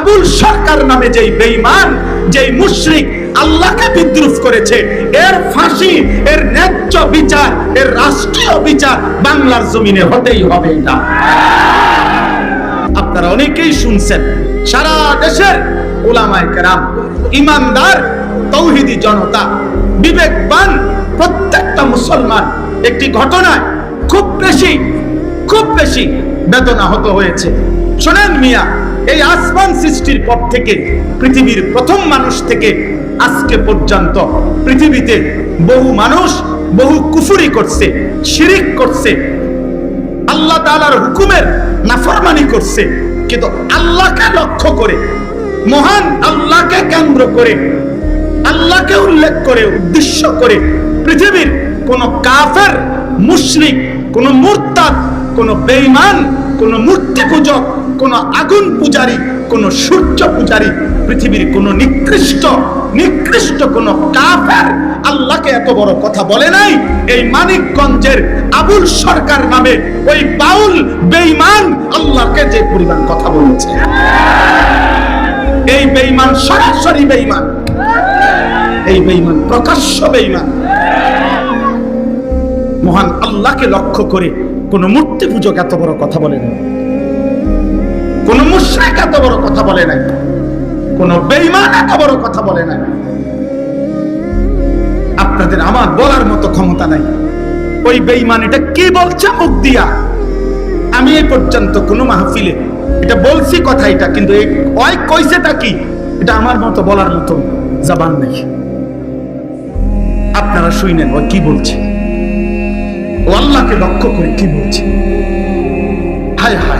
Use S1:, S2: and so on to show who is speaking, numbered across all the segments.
S1: আবুল সরকার নামে যেই বেঈমান, যেই মুশরিক আল্লাহকে বিদ্রুপ করেছে, এর ফাঁসি, এর ন্যায্য বিচার, এর রাষ্ট্রীয় বিচার বাংলার জমিনে হতেই হবে এটা আপনারা অনেকেই শুনছেন, সারা দেশের ওলামায় কেরাম, ইমানদার, তৌহিদি জনতা, বিবেকবান প্রত্যেকটা মুসলমান একটি ঘটনায় খুব বেশি খুব বেশি বেদনা হত হয়েছে। শোনেন মিয়া এই আসমান সৃষ্টির পর থেকে পৃথিবীর প্রথম মানুষ থেকে আজকে পর্যন্ত পৃথিবীতে বহু মানুষ বহু কুফুরি করছে, শিরিক করছে, আল্লাহ তাআলার হুকুমের নাফরমানি করছে। কিন্তু আল্লাহকে লক্ষ্য করে, মহান আল্লাহকে কেন্দ্র করে, আল্লাহকে উল্লেখ করে, উদ্দেশ্য করে পৃথিবীর কোন কাফের, মুশরিক, কোন মুরতাদ, কোন বেঈমান, কোন মূর্তি পূজক কোন আগুন পূজারী, কোন সূর্য পূজারী, পৃথিবীর কোন নিকৃষ্ট নিকৃষ্ট কোন কাফের আল্লাহকে এত বড় কথা বলে নাই। এই মানিকগঞ্জের আবুল সরকার নামে ওই বাউল বেঈমান আল্লাহকে যে পরিমাণ কথা বলেছে। এই বেঈমান সরাসরি বেঈমান। এই বেঈমান প্রকাশ্য বেঈমান। মহান আল্লাহকে লক্ষ্য করে কোন মূর্তি পূজক এত বড় কথা বলে নাই কোন মুশরিক এত বড় কথা বলে নাই। কোন বেঈমান এত বড় কথা বলে নাই। আপনাদের আমার বলার মতো ক্ষমতা নাই। ওই বেঈমান এটা কি বলছে মুখ দিয়া? আমি এই পর্যন্ত কোনো মাহফিলে এটা বলছি কথা এটা, কিন্তু ওই কইছেটা কি? এটা আমার মতো বলার মতো জবান নেই। আপনারা শুনেন ও কি বলছে? ও আল্লাহকে লক্ষ্য করে কি বলছে? হায় হায়।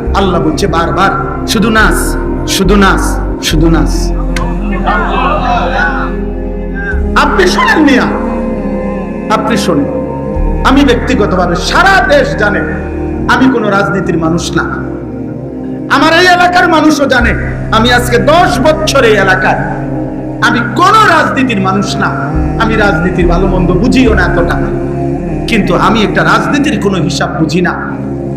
S1: আল্লাহ বলছে বারবার, শুধু নাস শুধু নাস শুধু নাস আপনি শোনেন মিয়া, আপনি শোনেন। আমি ব্যক্তিগতভাবে সারা দেশ জানে, আমি কোনো রাজনীতির মানুষ না। আমার এই এলাকার মানুষও জানে, আমি আজকে দশ বছর এই এলাকার আমি কোন রাজনীতির মানুষ না, আমি রাজনীতির ভালো মন্দ বুঝিও না এতটা। কিন্তু আমি একটা রাজনীতির কোনো হিসাব বুঝি না।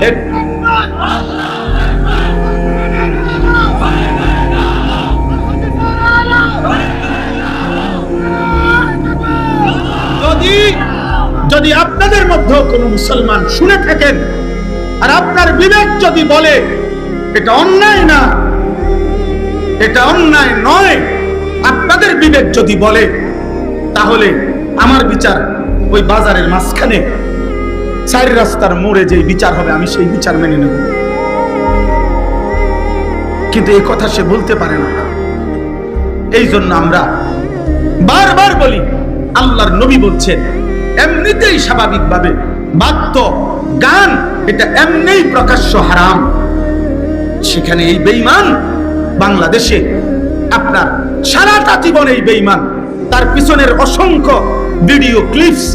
S1: যদি যদি আপনাদের মধ্যে কোনো মুসলমান শুনে থাকেন, আর আপনার বিবেক যদি বলে, এটা অন্যায় না, এটা অন্যায় নয়, আপনাদের বিবেক যদি বলে, তাহলে আমার বিচার ওই বাজারের মাঝখানে চার রাস্তার মোড়ে যে বিচার হবে, আমি সেই বিচার মেনে নেব। কিন্তু এই কথা সে বলতে পারে না। এই জন্য আমরা বারবার বলি, আল্লাহর নবী বলছেন, এমনিতেই স্বাভাবিকভাবে বাদ্য গান, এটা এমনিই প্রকাশ্য হারাম। সেখানে এই বেঈমান বাংলাদেশে আপনার সারাটা জীবন এই বেঈমান। তার পিছনের অসংখ্য ভিডিও, ক্লিপস,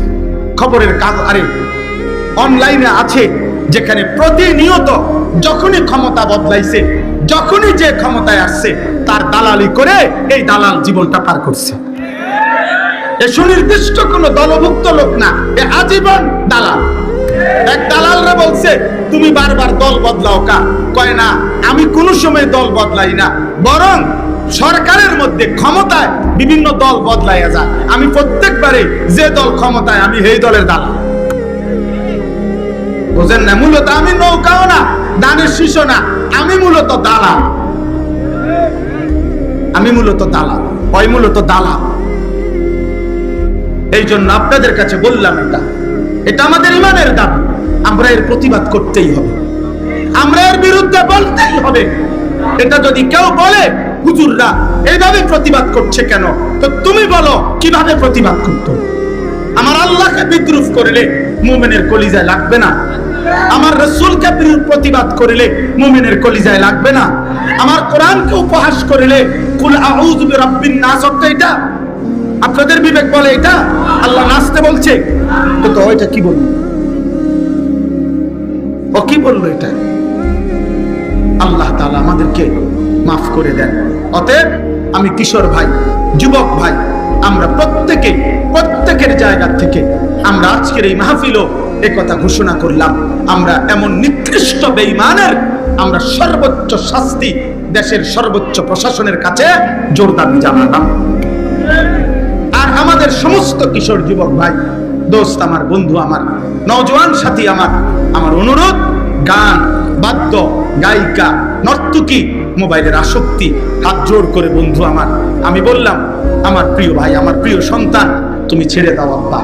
S1: খবরের কাগ আরে অনলাইনে আছে, যেখানে প্রতিনিয়ত যখনই ক্ষমতা বদলাইছে, যখনই যে ক্ষমতায় আসছে, তার দালালি করে এই দালাল জীবনটা পার করছে। এ সুনির্দিষ্ট কোন দলভুক্ত লোক না, এ আজীবন দালাল। এক দালালরা বলছে, তুমি বারবার দল বদলাও কা? কয়, না, আমি কোনো সময় দল বদলাই না, বরং সরকারের মধ্যে ক্ষমতায় বিভিন্ন দল বদলাইয়া যায়। আমি প্রত্যেকবারে যে দল ক্ষমতায়, আমি এই দলের দালাল। বোঝেন না? মূলত আমি নৌকাও না, দানের শিশু না, আমি মূলত দালাল। আমি মূলত দালাল, ওই মূলত দালাল। এই জন্য আপনাদের কাছে বললাম এটা। এটা আমাদের ইমানের দাবি। আমরা এর প্রতিবাদ করতেই হবে। আমরা এর বিরুদ্ধে বলতেই হবে। এটা যদি কেউ বলে, হুজুররা এইভাবে প্রতিবাদ করছে কেন? তো তুমি বলো, কীভাবে প্রতিবাদ করতো? আমার আল্লাহকে বিদ্রুপ করলে মুমিনের কলিজায় লাগবে না। আমার রসুলকে প্রতিবাদ করিলে মুমিনের কলিজায় লাগবে না। আমার কোরআনকে উপহাস করিলে, কুল আউযু বিরাব্বিন নাস এটা। আপনাদের বিবেক বলে এটা? আল্লাহ নাচতে বলছে। তো এটা কি বলব ও কি বলল এটা? আল্লাহ তালা আমাদেরকে মাফ করে দেন। অতএব আমি কিশোর ভাই, যুবক ভাই, আমরা প্রত্যেকে প্রত্যেকের জায়গা থেকে আমরা আজকের এই মাহফিলও কথা ঘোষণা করলাম। আমরা এমন নিকৃষ্ট বেঈমানের আমরা সর্বোচ্চ শাস্তি দেশের সর্বোচ্চ প্রশাসনের কাছে জোর দাবি জানালাম। আর আমাদের সমস্ত কিশোর যুবক ভাই, দোস্ত আমার, বন্ধু আমার, নওজোয়ান সাথী আমার আমার অনুরোধ, গান, বাদ্য, গায়িকা, নর্তকী, মোবাইলের আসক্তি, হাত জোর করে বন্ধু আমার, আমি বললাম, আমার প্রিয় ভাই, আমার প্রিয় সন্তান তুমি ছেড়ে দাও, আব্বা।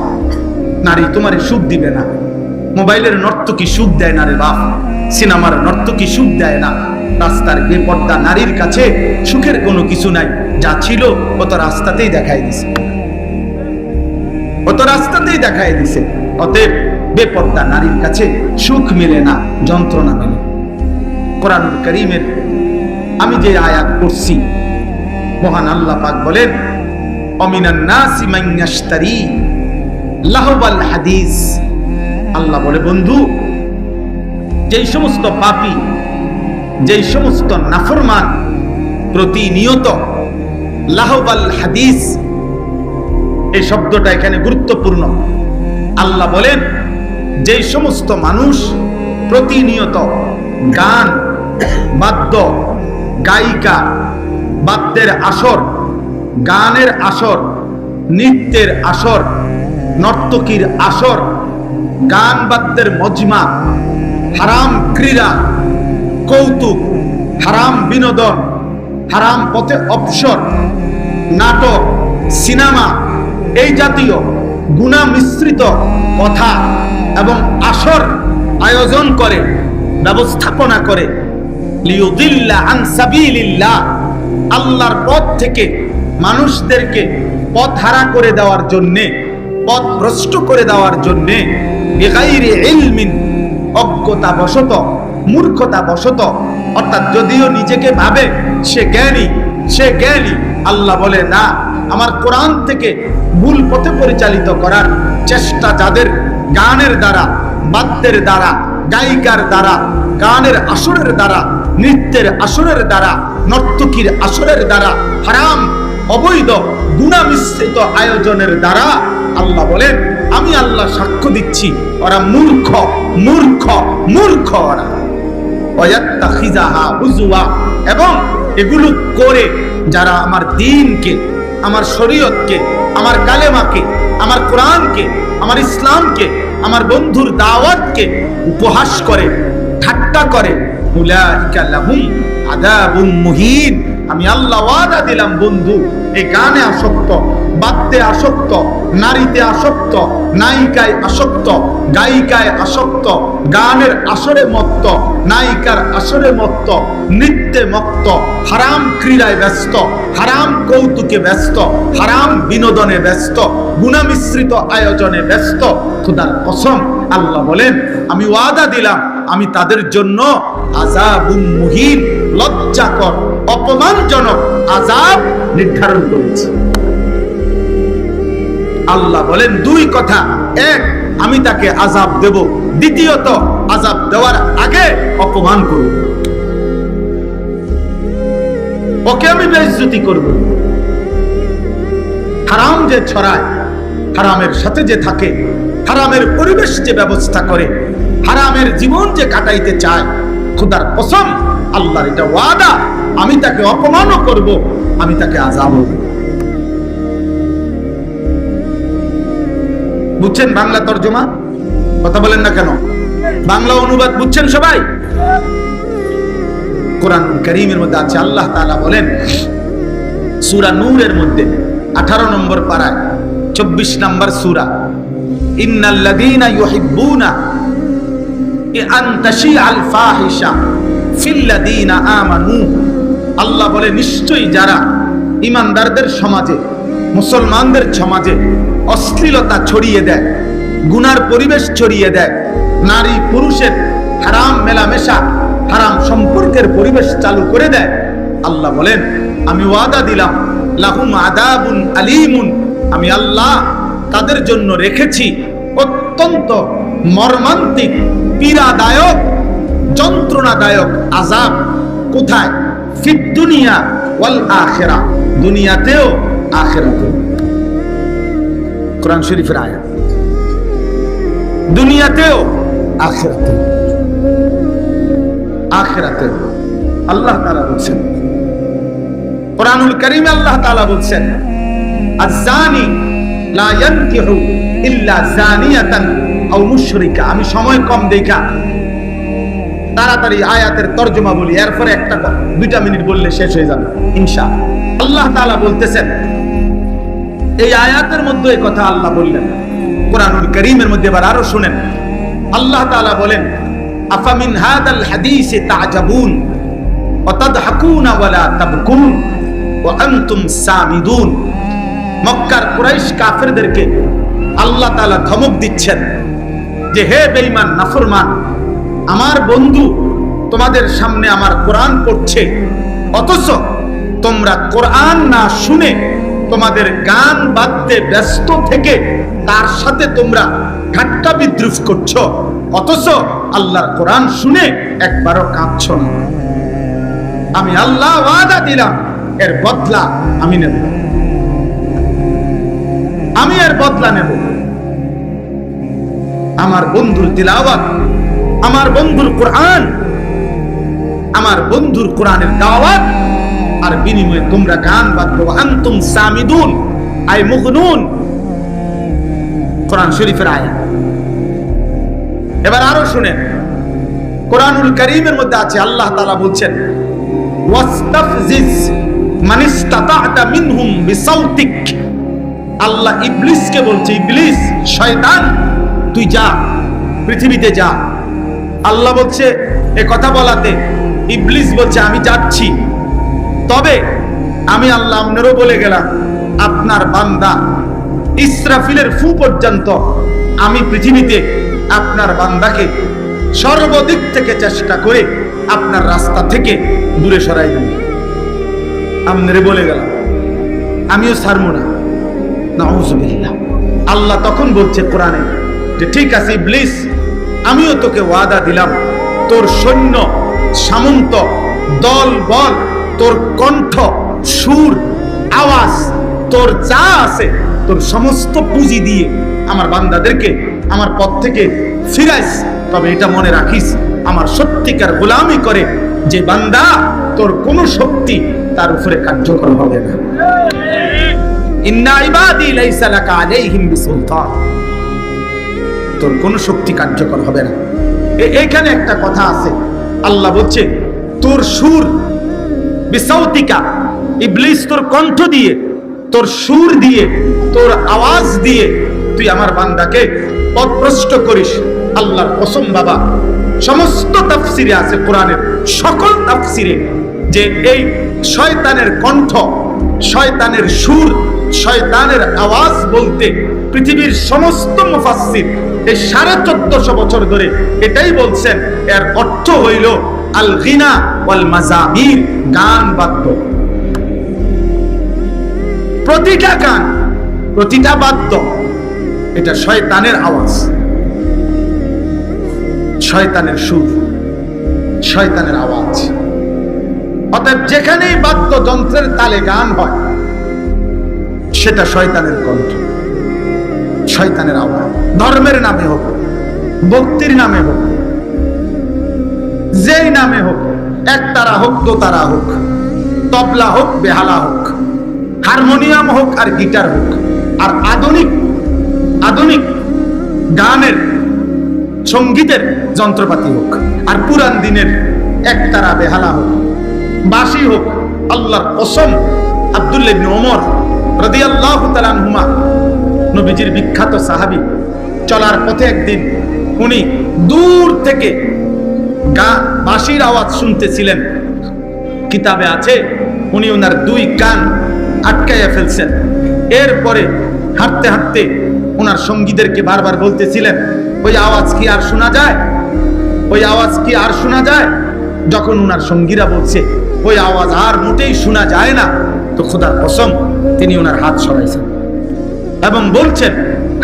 S1: নারী তোমার সুখ দিবে না। মোবাইলের নর্তকী সুখ দেয় না রে বাপ? সিনেমার নর্তকী সুখ দেয় না? রাস্তার বেপর্দা নারীর কাছে সুখের কোনো কিছু নাই। যা ছিল কত রাস্তাতেই দেখাই দিছে। ও তো রাস্তাতেই দেখাই দিছে। অতএব বেপর্দা নারীর কাছে সুখ মেলে না, যন্ত্রণা মেলে। কোরআনুল করিমের আমি যে আয়াত করছি মহান আল্লাহ পাক বলেন লাহবাল হাদিস। আল্লাহ বলে, বন্ধু, যেই সমস্ত পাপী, যেই সমস্ত নাফরমান প্রতিনিয়ত লাহবাল হাদিস এই শব্দটা এখানে গুরুত্বপূর্ণ। আল্লাহ বলেন, যেই সমস্ত মানুষ প্রতিনিয়ত গান, বাদ্য, গায়িকা, বাদ্যের আসর গানের আসর, নৃত্যের আসর, নর্তকীর আসর, গান বাদ্যের মজমা, হারাম ক্রীড়া, কৌতুক, হারাম বিনোদন, হারাম পথে অবসর, নাটক, সিনেমা, এই জাতীয় গুণা মিশ্রিত কথা এবং আসর আয়োজন করে, ব্যবস্থাপনা করে। লিউদিল্লা আন সাবিলিল্লাহ, আল্লাহর পথ থেকে মানুষদেরকে পথ হারা করে দেওয়ার জন্যে, পথ ভ্রষ্ট করে দেওয়ার জন্যে অজ্ঞতা বশত মূর্খতা বশত অর্থাৎ যদিও নিজেকে ভাবে, সে জ্ঞানী সে জ্ঞানী, আল্লাহ বলে, না, আমার কোরআন থেকে ভুল পথে পরিচালিত করার চেষ্টা যাদের গানের দ্বারা, বাদ্যের দ্বারা, গায়িকার দ্বারা, গানের আসরের দ্বারা, নৃত্যের আসরের দ্বারা, নর্তকীর আসরের দ্বারা হারাম অবৈধ গুণা মিশ্রিত আয়োজনের দ্বারা আল্লাহ বলেন, আমি আল্লাহ সাক্ষ্য দিচ্ছি, ওরা মূর্খ মূর্খ মূর্খ ওরা। এবং এগুলো করে যারা আমার দিনকে, আমার শরীয়তকে, আমার কালেমাকে, আমার কোরআনকে, আমার ইসলামকে, আমার বন্ধুর দাওয়াতকে উপহাস করে, ঠাট্টা করে মুহিন। আমি আল্লাহ ওয়াদা দিলাম বন্ধু এই গানে আসক্ত। বাদ্যে আসক্ত, নারীতে আসক্ত, নায়িকায় আসক্ত, গায়িকায় আসক্ত, গানের আসরে মত্ত, নায়িকার আসরে মত্ত, নৃত্যে মত্ত, হারাম ক্রীড়ায় ব্যস্ত, হারাম কৌতুকে ব্যস্ত, হারাম বিনোদনে ব্যস্ত, গুণামিশ্রিত আয়োজনে ব্যস্ত। খুদার কসম, আল্লাহ বলেন, আমি ওয়াদা দিলাম, আমি তাদের জন্য আজাবুম লজ্জাকর, অপমানজনক আজাব নির্ধারণ করেছি। আল্লাহ বলেন দুই কথা। এক, আমি তাকে আজাব দেব। দ্বিতীয়ত আজাব দেওয়ার আগে অপমান করব। ওকে আমি বেইজ্জতি করব। হারাম যে ছড়ায়, হারামের সাথে যে থাকে, হারামের পরিবেশ যে ব্যবস্থা করে, হারামের জীবন যে কাটাইতে চায়, খুদার কসম, আল্লাহর এটা ওয়াদা, আমি তাকে অপমানও করব, আমি তাকে আজাবও দেব। বুঝছেন বাংলা তর্জমা? কথা বলেন না কেন? বাংলা অনুবাদ বুঝছেন সবাই? কোরআন করিমের মধ্যে আছে, আল্লাহ তাআলা বলেন, সূরা নূরের মধ্যে 18 নম্বর পারায় 24 নম্বর সূরা আমানু। আল্লাহ বলে, নিশ্চয়ই যারা ইমানদারদের সমাজে, মুসলমানদের সমাজে অশ্লীলতা ছড়িয়ে দেয়, গুনার পরিবেশ ছড়িয়ে দেয়, নারী পুরুষের হারাম মেলামেশা, হারাম সম্পর্কের পরিবেশ চালু করে দেয়। আল্লাহ বলেন, আমি ওয়াদা দিলাম, লাহুম আদাবুন আলিমুন, আমি আল্লাহ তাদের জন্য রেখেছি অত্যন্ত মর্মান্তিক, পীড়াদায়ক, যন্ত্রণাদায়ক আজাব কোথায়? ফিদ দুনিয়া ওয়াল আখেরা। দুনিয়াতেও আখেরাতেও কোরআন শরীফের আয়াত। দুনিয়াতেও, আখেরাতেও আখেরাতেও আল্লাহ তাআলা বলছেন, কোরআনুল কারীমে আল্লাহ তাআলা বলছেন ইয়ানকিহু ইল্লা জানিয়াতান আও মুশরিকা। আমি সময় কম দেখা। তাড়াতাড়ি আয়াতের তর্জমা বলি, এরপরে একটা দুইটা মিনিট বললে শেষ হয়ে যাবে ইনশা আল্লাহ তাআলা বলতেছেন এই আয়াতের মধ্যে এই কথা আল্লাহ বললেন কোরআনুল করিমের মধ্যে এবার আরো শুনেন আল্লাহ তাআলা বলেন আফামিন হাদাল হাদিসে তাজাবুন وتضحكون ولا تبكون وانتم সামিদুন মক্কার কুরাইশ কাফেরদেরকে আল্লাহ তাআলা ধমক দিচ্ছেন যে হে বেঈমান নাফরমান আমার বন্ধু তোমাদের সামনে আমার কোরআন পড়ছে অথচ তোমরা কোরআন না শুনে তোমাদের গান বাদ্যে ব্যস্ত থেকে তার সাথে তোমরা ঠাট্টা বিদ্রুপ করছ। অথচ আল্লাহর কোরআন শুনে একবারও কাঁদছ না। আমি আল্লাহ ওয়াদা দিলাম, এর বদলা আমি নেব। আমি এর বদলা নেব। আমার বন্ধুর তিলাওয়াত, আমার বন্ধুর কোরআন, আমার বন্ধুর কোরআনের দাওয়াত আর বিনিময়ে তোমরা গান বাদ্য আনতুম সামিদুন, আই কোরআন শরীফের আয়াত। এবার আরও শুনেন। কোরআনুল করিমের মধ্যে আছে, আল্লাহ তাআলা বলছেন আল্লাহ ইবলিসকে বলছে, ইবলিস, শয়তান, তুই যা, পৃথিবীতে যা। আল্লাহ বলছে, এ কথা বলাতে, ইবলিস বলছে, আমি যাচ্ছি। তবে আমি আল্লাহ আপনারও বলে গেলাম, আপনার বান্দা ইসরাফিলের ফু পর্যন্ত আমি পৃথিবীতে আপনার বান্দাকে সর্বদিক থেকে চেষ্টা করে আপনার রাস্তা থেকে দূরে সরাই দেব। আপনারে বলে গেলাম, আমিও ছাড়বো না। আল্লাহ তখন বলছে কোরআনে যে, ঠিক আছে ইবলিস, আমিও তোকে ওয়াদা দিলাম, তোর সৈন্য সামন্ত দল বল তোর কণ্ঠ, সুর, আওয়াজ, তোর যা আছে, তোর সমস্ত পুঁজি দিয়ে আমার বান্দাদেরকে আমার পথ থেকে ফিরাইস। তবে এটা মনে রাখিস, আমার সত্যিকার গোলামি করে যে বান্দা তোর কোনো শক্তি তার উপরে কার্যকর হবে না। তোর কোনো শক্তি কার্যকর হবে না। এখানে একটা কথা আছে। আল্লাহ বলছে, তোর সুর বিসাউতিকা, ইবলিস তোর কণ্ঠ দিয়ে, তোর সুর দিয়ে, তোর আওয়াজ দিয়ে তুই আমার বান্দাকে পথভ্রষ্ট করিস। আল্লাহর কসম বাবা, সমস্ত তাফসিরে আছে কোরআনের সকল তাফসিরে যে এই শয়তানের কণ্ঠ, শয়তানের সুর, শয়তানের আওয়াজ বলতে পৃথিবীর সমস্ত মুফাসসির এই সাড়ে চোদ্দশো বছর ধরে এটাই বলছেন, এর অর্থ হইল আল গিনা ওয়াল মাজামির গান বাদ্য। প্রতিটা গান, প্রতিটা বাদ্য, এটা শয়তানের আওয়াজ। শয়তানের সুর, শয়তানের আওয়াজ। অতএব যেখানেই বাদ্যযন্ত্রের তালে গান হয়, সেটা শয়তানের কণ্ঠ, শয়তানের আওয়াজ। ধর্মের নামে হোক, ভক্তির নামে হোক যেই নামে হোক একতারা হোক দোতারা হোক, তবলা হোক, বেহালা হোক, হারমোনিয়াম হোক আর গিটার হোক, আর আধুনিক আধুনিক গানের, সঙ্গীতের যন্ত্রপাতি হোক, আর পুরান দিনের একতারা বেহালা হোক বাসি হোক, আল্লাহর কসম আব্দুল্লাহ ইবনে ওমর রাদিয়াল্লাহু তাআলা আনহুমা, নবীজির বিখ্যাত সাহাবী, চলার পথে একদিন উনি দূর থেকে গা বাঁশির আওয়াজ শুনতেছিলেন। কিতাবে আছে, উনি ওনার দুই কান আটকাইয়া ফেলছেন। এরপরে হাঁটতে হাঁটতে ওনার সঙ্গীদেরকে বারবার বলতেছিলেন, ওই আওয়াজ কি আর শোনা যায়? ওই আওয়াজ কি আর শোনা যায়? যখন ওনার সঙ্গীরা বলছে, ওই আওয়াজ আর মোটেই শোনা যায় না। তো খোদার কসম, তিনি ওনার হাত সরাইছেন এবং বলছেন,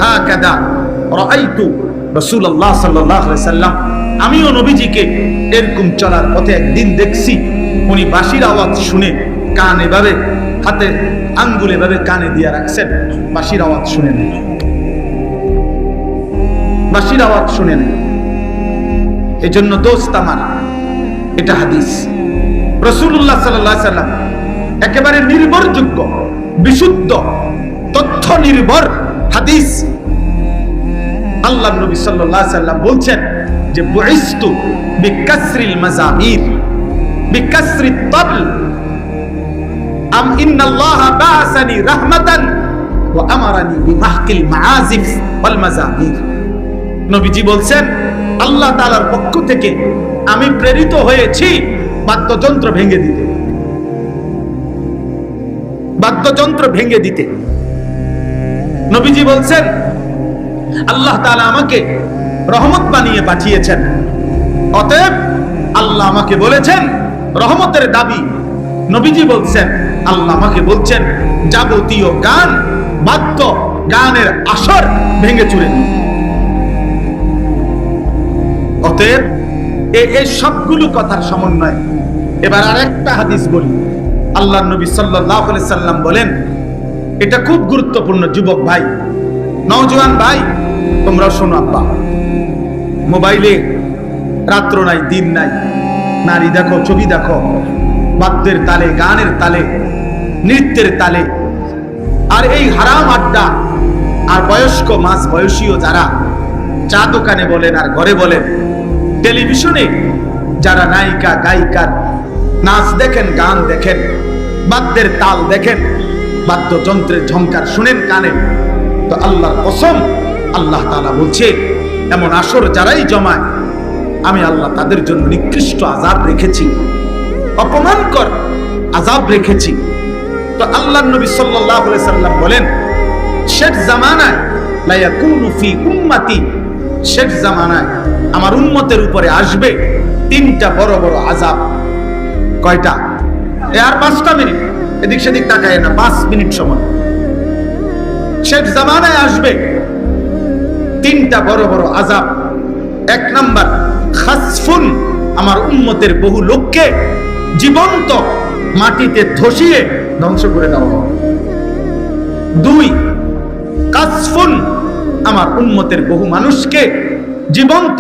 S1: হা কাদা, রাআইতু রাসূলুল্লাহ সাল্লাম আমিও নবীজিকে এরকম চলার পথে একদিন দেখছি। উনি বাঁশির আওয়াজ শুনে কান এভাবে, হাতে আঙ্গুল এভাবে কানে দিয়ে রাখছেন। বাঁশির আওয়াজ শুনে নেন। বাঁশির আওয়াজ শুনে এই জন্য দোস্ত আমার, এটা হাদিস। রসুল্লাহ সাল্লাহ সাল্লাম একেবারে নির্ভরযোগ্য, বিশুদ্ধ, তথ্য নির্ভর হাদিস। আল্লাহ নবী সাল্লাম বলছেন যে বুইস্তু বিকাসরিল মাজামির বিকাসরি তাবল। আম ইন্নাল্লাহ বাআসানি রাহমাতান ওয়া আমারানি বিমাহকিল মাআজিফ ওয়াল মাজামির নবীজি বলছেন, আল্লাহ তাআলার পক্ষ থেকে আমি প্রেরিত হয়েছি বাদ্যযন্ত্র ভেঙে দিতে। বাদ্যযন্ত্র ভেঙে দিতে। নবীজি বলছেন, আল্লাহ তাআলা আমাকে রহমত বানিয়ে পাঠিয়েছেন। অতএব আল্লাহ আমাকে বলেছেন, রহমতের দাবি। নবীজি বলছেন, আল্লাহ আমাকে বলছেন, যাবতীয় গান, বাদ্য গানের আসর ভেঙে চুরে অতএব এই সবগুলো কথার সমন্বয়। এবার আরেকটা হাদিস বলি। আল্লাহ নবী আলাইহি সাল্লাম বলেন, এটা খুব গুরুত্বপূর্ণ যুবক ভাই। নওজোয়ান ভাই তোমরা শোনো আব্বা। মোবাইলে রাত্র নাই, দিন নাই। নারী দেখো, ছবি দেখো। বাদ্যের তালে, গানের তালে, নৃত্যের তালে। আর এই হারাম আড্ডা, আর বয়স্ক মাস বয়সীয় যারা চা দোকানে বলেন আর ঘরে বলেন, টেলিভিশনে যারা নায়িকা গায়িকার নাচ দেখেন, গান দেখেন, বাদ্যের তাল দেখেন, বাদ্যযন্ত্রের ঝংকার শুনেন কানে, তো আল্লাহর কসম, আল্লাহ তালা বলছে এমন আসর যারাই জমায়, আমি আল্লাহ তাদের জন্য নিকৃষ্ট আজাব রেখেছি। অপমানকর আজাব রেখেছি। তো আল্লাহ নবী আলাইহি সাল্লাম বলেন, শেষ জামানায় জামানায় আমার উম্মতের উপরে আসবে তিনটা বড় বড় আজাব কয়টা? এ আর পাঁচটা মিনিট। এদিক সেদিক তাকায় না, পাঁচ মিনিট সময়। শেষ জামানায় আসবে তিনটা বড় বড় আজাব এক নাম্বার, খাসফুন, আমার উম্মতের বহু লোককে জীবন্ত মাটিতে ধসিয়ে ধ্বংস করে দেওয়া হবে। দুই, কাসফুন, আমার উন্মতের বহু মানুষকে জীবন্ত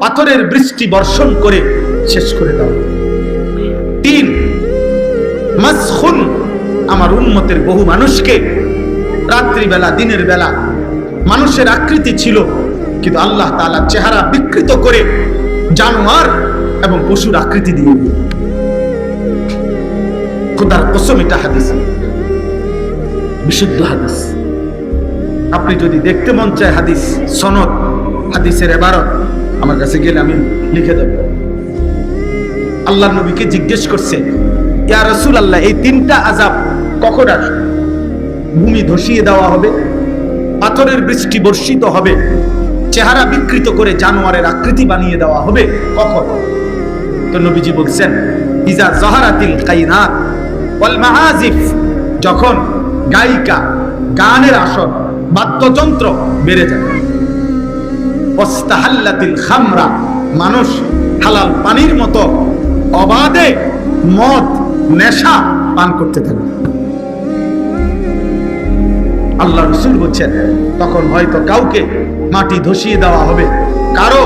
S1: পাথরের বৃষ্টি বর্ষণ করে শেষ করে দাও তিন, মাসখুন, আমার উন্মতের বহু মানুষকে রাত্রিবেলা, দিনের বেলা মানুষের আকৃতি ছিল, কিন্তু আল্লাহ তাআলা চেহারা বিকৃত করে জানোয়ার এবং পশুর আকৃতি দিয়ে। খোদার কসম, এটা হাদিস। বিশুদ্ধ হাদিস। আপনি যদি দেখতে মন চায় হাদিস, সনদ, হাদিসের এবারত, আমার কাছে গেলে আমি লিখে দেব। আল্লাহ নবীকে জিজ্ঞেস করছে, ইয়া রসুল আল্লাহ এই তিনটা আজাব কখন আসবে? ভূমি ধসিয়ে দেওয়া হবে? পাথরের বৃষ্টি বর্ষিত হবে। চেহারা বিকৃত করে জানোয়ারের আকৃতি বানিয়ে দেওয়া হবে কখন? তো নবীজি বলছেন, ইজা জহারাতিল কাইনাত ওয়াল মাহাজিফ। যখন গায়িকা গানের আসর, বাদ্যযন্ত্র বেড়ে যাবে ওস্তাহাল্লাতিল খামরা, মানুষ হালাল পানির মতো অবাধে মদ, নেশা পান করতে থাকবে আল্লাহ রসুল বলছেন, তখন হয়তো কাউকে মাটি ধসিয়ে দেওয়া হবে, কারও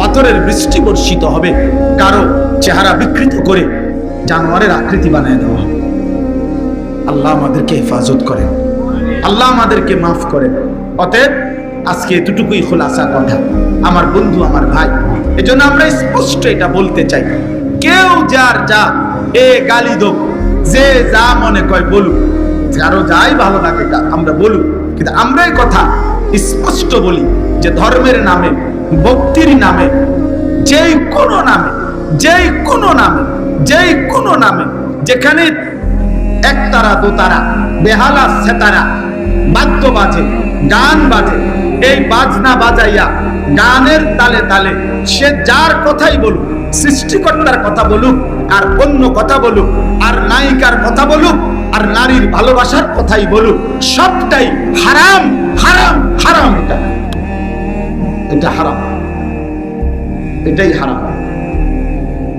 S1: পাথরের বৃষ্টি বর্ষিত হবে, কারও চেহারা বিকৃত করে জানোয়ারের আকৃতি বানিয়ে দেওয়া হবে। আল্লাহ আমাদেরকে হেফাজত করেন। আল্লাহ আমাদেরকে মাফ করেন। অতএব আজকে এতটুকুই খোলাসা কথা। আমার বন্ধু, আমার ভাই, এজন্য আমরা স্পষ্ট এটা বলতে চাই। কেউ যার যা, এ গালি দোক যে যা মনে কয় বলুক যারও যাই ভালো লাগে আমরা বলুক। কিন্তু আমরা এই কথা স্পষ্ট বলি যে ধর্মের নামে, ভক্তির নামে, যেই কোনো নামে, যেই কোনো নামে, যেই কোনো নামে, যেখানে একতারা, দোতারা, বেহালা, সেতারা, বাদ্য বাজে, গান বাজে, এই বাজনা বাজাইয়া গানের তালে তালে সে যার কথাই বলুক, সৃষ্টিকর্তার কথা বলুক, আর অন্য কথা বলুক, আর নায়িকার কথা বলুক আর নারীর ভালোবাসার কথাই বলুক, সবটাই হারাম হারাম হারাম এটা। এটা হারাম। এটাই হারাম।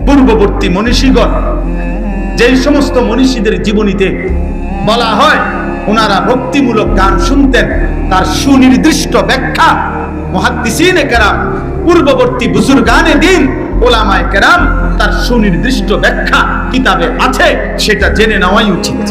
S1: পূর্ববর্তী মনীষীগণ যেই সমস্ত মনীষীদের জীবনীতে বলা হয়, ওনারা ভক্তিমূলক গান শুনতেন। তার সুনির্দিষ্ট ব্যাখ্যা মহাদ্দিসিনে কেরাম পূর্ববর্তী বুজুর গানে দিন ওলামায় কেরাম তার সুনির্দিষ্ট ব্যাখ্যা কিতাবে আছে সেটা জেনে নেওয়াই উচিত।